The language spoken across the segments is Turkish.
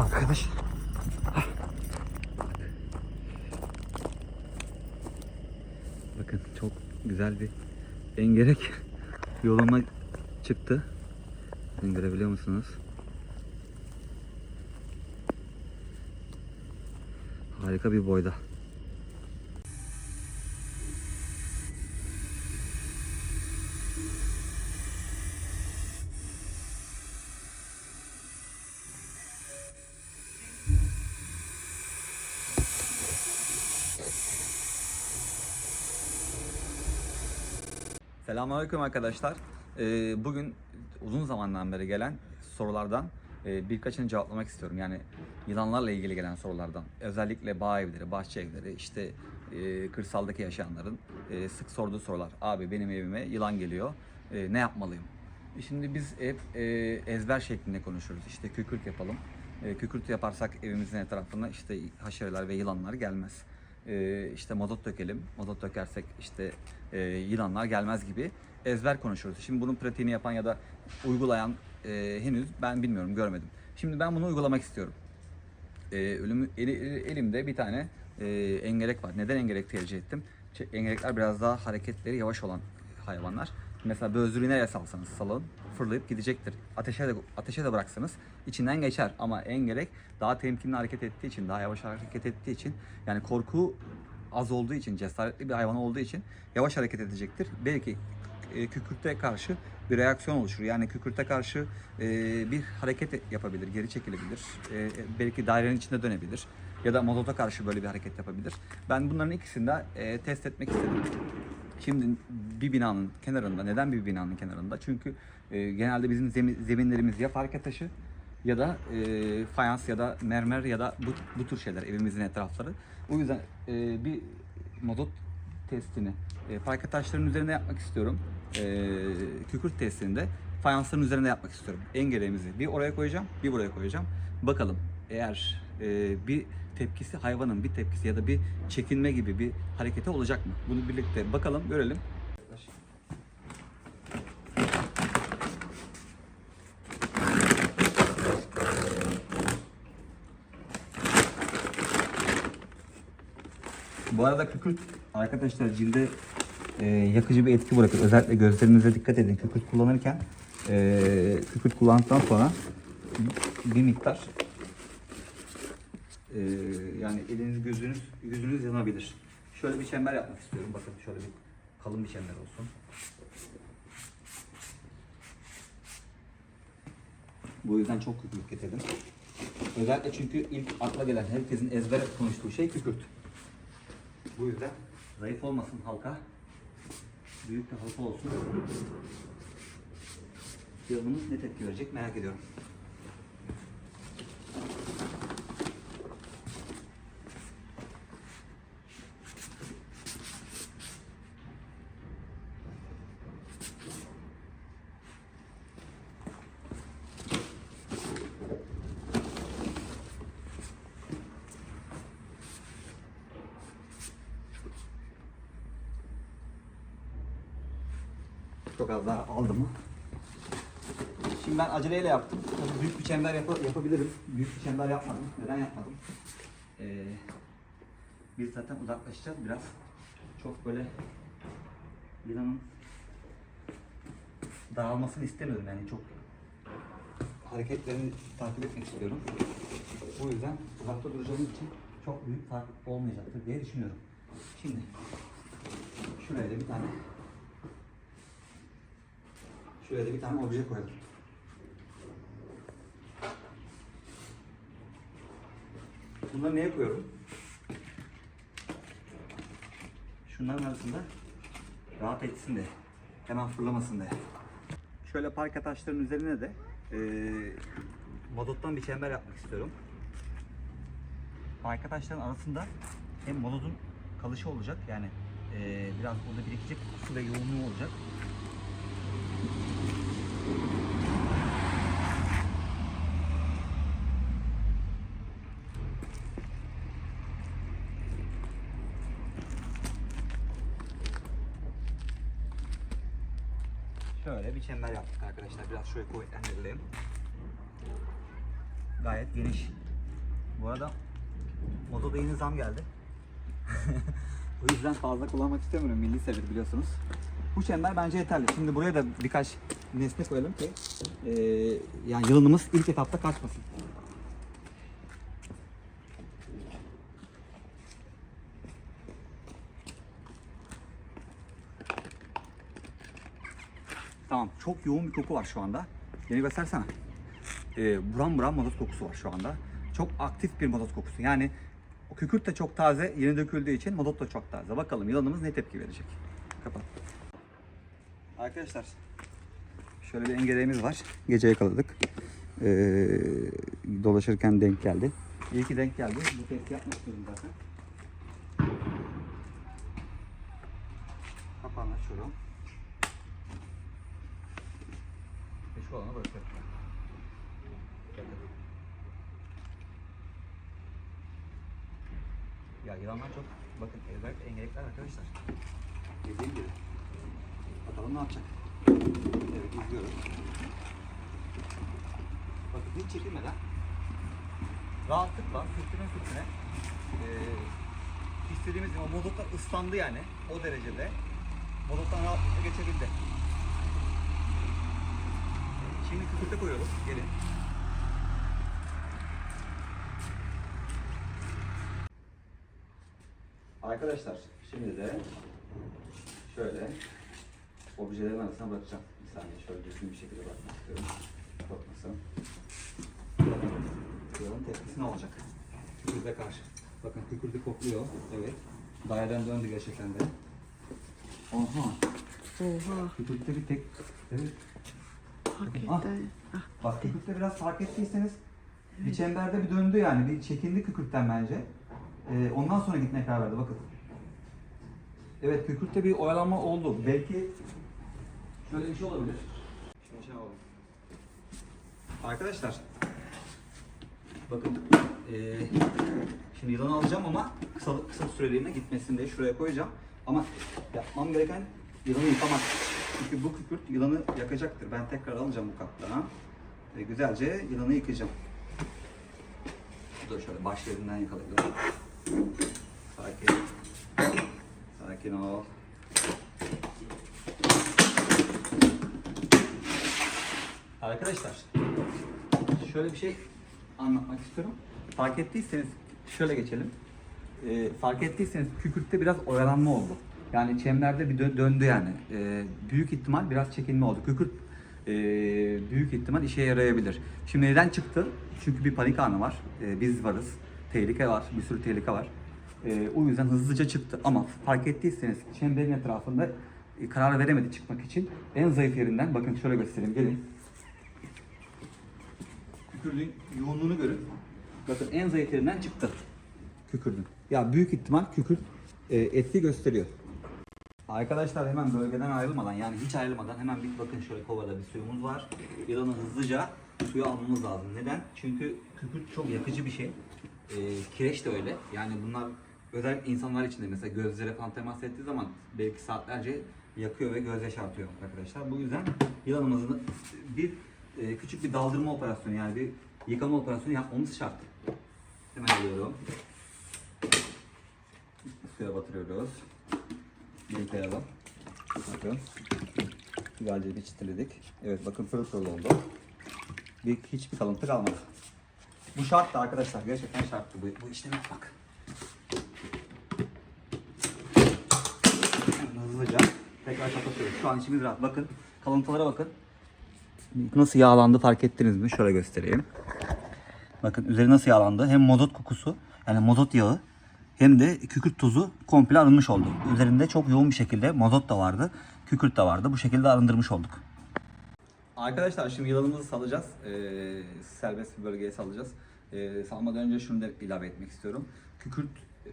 Arkadaş. Bakın çok güzel bir engerek yoluma çıktı. Bakın görebiliyor musunuz? Harika bir boyda. Selamünaleyküm arkadaşlar. Ee, bugün uzun zamandan beri gelen sorulardan e, birkaçını cevaplamak istiyorum. Yani yılanlarla ilgili gelen sorulardan. Özellikle bağ evleri, bahçe evleri, işte e, kırsaldaki yaşayanların e, sık sorduğu sorular. Abi benim evime yılan geliyor. Ne yapmalıyım? Şimdi biz hep ezber şeklinde konuşuyoruz. İşte kükürt yapalım. Kükürt yaparsak evimizin etrafına işte haşereler ve yılanlar gelmez. E, işte mazot dökelim. Mazot dökersek işte e, yılanlar gelmez gibi ezber konuşuyoruz. Şimdi bunun pratiğini yapan ya da uygulayan e, henüz ben bilmiyorum, görmedim. Şimdi ben bunu uygulamak istiyorum. E, ölümü, eli- elimde bir tane e, engerek var. Neden engerek tercih ettim? Engerekler biraz daha hareketleri yavaş olan hayvanlar. Mesela bözdürüğü nereye salsanız salın fırlayıp gidecektir. Ateşe de, ateşe de bıraksanız içinden geçer. Ama engerek daha temkinli hareket ettiği için, daha yavaş hareket ettiği için yani korku az olduğu için, cesaretli bir hayvan olduğu için yavaş hareket edecektir. Belki e, kükürte karşı bir reaksiyon oluşur. Yani kükürte karşı e, bir hareket yapabilir, geri çekilebilir. E, belki dairenin içinde dönebilir. Ya da mazota karşı böyle bir hareket yapabilir. Ben bunların ikisini de e, test etmek istedim. Şimdi bir binanın kenarında, neden bir binanın kenarında? Çünkü e, genelde bizim zemin, zeminlerimiz ya parke taşı ya da e, fayans ya da mermer ya da bu, bu tür şeyler evimizin etrafları. O yüzden e, bir mazot testini e, parke taşlarının üzerine yapmak istiyorum. E, kükürt testini de fayansların üzerine yapmak istiyorum. Engereğimizi bir oraya koyacağım, bir buraya koyacağım. Bakalım eğer e, bir tepkisi hayvanın bir tepkisi ya da bir çekinme gibi bir hareketi olacak mı? Bunu birlikte bakalım, görelim. Bu arada kükürt arkadaşlar cilde e, yakıcı bir etki bırakır. Özellikle gözlerinize dikkat edin. Kükürt kullanırken e, kükürt kullandıktan sonra bir miktar e, yani eliniz gözünüz yüzünüz yanabilir. Şöyle bir çember yapmak istiyorum. Bakın şöyle bir kalın bir çember olsun. Bu yüzden çok kükürt getirdim. Özellikle çünkü ilk akla gelen herkesin ezbere konuştuğu şey kükürt. Bu yüzden zayıf olmasın halka. Büyük bir halka olsun. Yıldımız ne tepki verecek merak ediyorum. Çok az daha aldım? Şimdi ben aceleyle yaptım. Tabii büyük bir çember yapa- yapabilirim. Büyük bir çember yapmadım. Neden yapmadım? Ee, biz zaten uzaklaşacağız biraz. Çok böyle yılanın dağılmasını istemiyorum yani çok hareketlerini takip etmek istiyorum. Bu yüzden uzakta duracağımız için çok büyük fark olmayacaktır diye düşünüyorum. Şimdi şuraya da bir tane Şuraya da bir tane obje koyalım. Bunları neye koyuyorum? Şunların arasında rahat etsin de, hemen fırlamasın diye. Şöyle parke taşlarının üzerine de eee mazottan bir çember yapmak istiyorum. Parke taşların arasında hem mazotun kalışı olacak yani eee, biraz burada birikecek su ve yoğunluğu olacak. Şöyle çember yaptık arkadaşlar. Biraz şöyle kuvvetlendirelim. Gayet geniş Bu arada motoda yeni zam geldi. o yüzden fazla kullanmak istemiyorum. Milli seviyor biliyorsunuz. Bu çember bence yeterli. Şimdi buraya da birkaç nesne koyalım ki eee yani yılanımız ilk etapta kaçmasın. Tamam. Çok yoğun bir koku var şu anda. Yeni göstersene. Ee, buram buram mazot kokusu var şu anda. Çok aktif bir mazot kokusu. Yani o kükürt de çok taze, yeni döküldüğü için mazot da çok taze. Bakalım yılanımız ne tepki verecek. Kapat. Arkadaşlar şöyle bir engeleğimiz var. Gece yakaladık. Ee, dolaşırken denk geldi. İyi ki denk geldi. Bu testi yapmak istedim zaten. Kapağını açıyorum. Ve şu alana bırakıyorum. Ya yılanlar çok bakın özellikle engelekler arkadaşlar. Dediğim gibi. Bakalım ne yapacak. Evet izliyoruz. Bakın hiç çekilmeden rahatlıkla sürtüne sürtüne eee istediğimiz gibi o ıslandı yani o derecede mozottan rahatlıkla geçebildi. Şimdi kükürte koyuyoruz. Gelin. Arkadaşlar şimdi de şöyle objelerin arasına bırakacağım. Bir saniye şöyle düzgün bir şekilde bakmak istiyorum. Korkmasın. Yılın tepkisi ne olacak? Kükürde karşı. Bakın kükürdü kokluyor. Evet. Daireden döndü gerçekten de. Oha. Oha. Kükürtte bir tek... Evet. Hakikaten. Ah, Bak kükürtte biraz fark ettiyseniz bir çemberde bir döndü yani. Bir çekindi kükürtten bence. Ee, ondan sonra gitmeye karar verdi bakın. Evet kükürtte bir oyalanma oldu. Belki şöyle bir şey olabilir. Şöyle şey alalım. Arkadaşlar bakın ee, şimdi yılanı alacağım ama kısa, kısa süreliğine gitmesin diye şuraya koyacağım. Ama yapmam gereken yılanı yıkamak. Çünkü bu kükürt yılanı yakacaktır. Ben tekrar alacağım bu kaptan. Ve güzelce yılanı yıkayacağım. Bu da şöyle baş yerinden yakalayalım. Sakin. Sakin ol. Arkadaşlar şöyle bir şey anlatmak istiyorum. Fark ettiyseniz şöyle geçelim. Ee, fark ettiyseniz kükürtte biraz oyalanma oldu. Yani çemberde bir dö- döndü yani. Ee, büyük ihtimal biraz çekinme oldu. Kükürt e, büyük ihtimal işe yarayabilir. Şimdi neden çıktı? Çünkü bir panik anı var. Ee, biz varız. Tehlike var. Bir sürü tehlike var. Ee, o yüzden hızlıca çıktı. Ama fark ettiyseniz çemberin etrafında e, karar veremedi çıkmak için. En zayıf yerinden bakın şöyle göstereyim. Gelin. Kükürdün yoğunluğunu görün. Bakın en zayıf yerinden çıktı. Kükürdün. Ya büyük ihtimal kükürt e, etki gösteriyor. Arkadaşlar hemen bölgeden ayrılmadan yani hiç ayrılmadan hemen bir bakın şöyle kovada bir suyumuz var. Yılanı hızlıca suya almamız lazım. Neden? Çünkü kükürt çok yakıcı bir şey. E, kireç de öyle. Yani bunlar özellikle insanlar için de mesela gözlere falan temas ettiği zaman belki saatlerce yakıyor ve göz yaşartıyor arkadaşlar. Bu yüzden yılanımızın bir e, küçük bir daldırma operasyonu yani bir yıkama operasyonu yapmamız şart. Hemen alıyorum. Suya batırıyoruz. Yıkayalım. Bakın. Güzelce bir çitiledik. Evet bakın pırıl pırıl oldu. Bir, hiçbir kalıntı kalmadı. Bu şarttı arkadaşlar. Gerçekten şarttı bu, bu işlemi yapmak. Hızlıca tekrar kapatıyoruz. Şu an içimiz rahat. Bakın kalıntılara bakın. Nasıl yağlandı fark ettiniz mi? Şöyle göstereyim. Bakın üzeri nasıl yağlandı. Hem mozot kokusu yani mozot yağı hem de kükürt tuzu komple arınmış oldu. Üzerinde çok yoğun bir şekilde mazot da vardı. Kükürt de vardı. Bu şekilde arındırmış olduk. Arkadaşlar şimdi yılanımızı salacağız. Ee, serbest bir bölgeye salacağız. Ee, salmadan önce şunu da ilave etmek istiyorum. Kükürt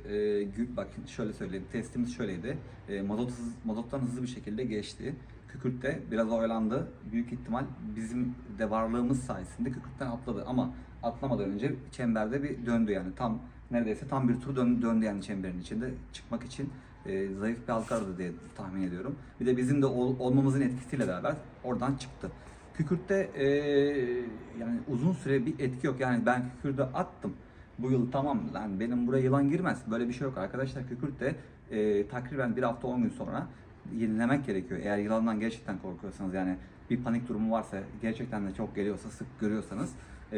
e, gü- bakın şöyle söyleyeyim. Testimiz şöyleydi. E, mazot hız, hızlı bir şekilde geçti. Kükürt de biraz oyalandı. Büyük ihtimal bizim de varlığımız sayesinde kükürtten atladı ama atlamadan önce çemberde bir döndü yani tam neredeyse tam bir tur dön, döndü yani çemberin içinde çıkmak için e, zayıf bir halka aradı diye tahmin ediyorum. Bir de bizim de ol- olmamızın etkisiyle beraber oradan çıktı. Kükürtte e, yani uzun süre bir etki yok. Yani ben kükürde attım. bu yıl tamam lan benim buraya yılan girmez. Böyle bir şey yok arkadaşlar. Kükürt de e, takriben bir hafta 10 gün sonra yenilemek gerekiyor. Eğer yılandan gerçekten korkuyorsanız yani bir panik durumu varsa gerçekten de çok geliyorsa sık görüyorsanız e,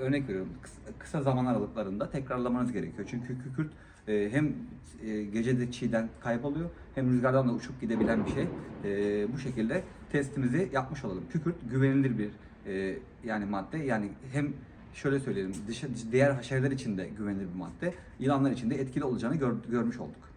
örnek veriyorum kısa, kısa zaman aralıklarında tekrarlamanız gerekiyor. Çünkü kükürt e, hem e, gecede çiğden kayboluyor hem rüzgardan da uçup gidebilen bir şey. E, bu şekilde testimizi yapmış olalım. Kükürt güvenilir bir e, yani madde. Yani hem şöyle söyleyelim dışa, diğer haşereler için de güvenilir bir madde. Yılanlar için de etkili olacağını gör- görmüş olduk.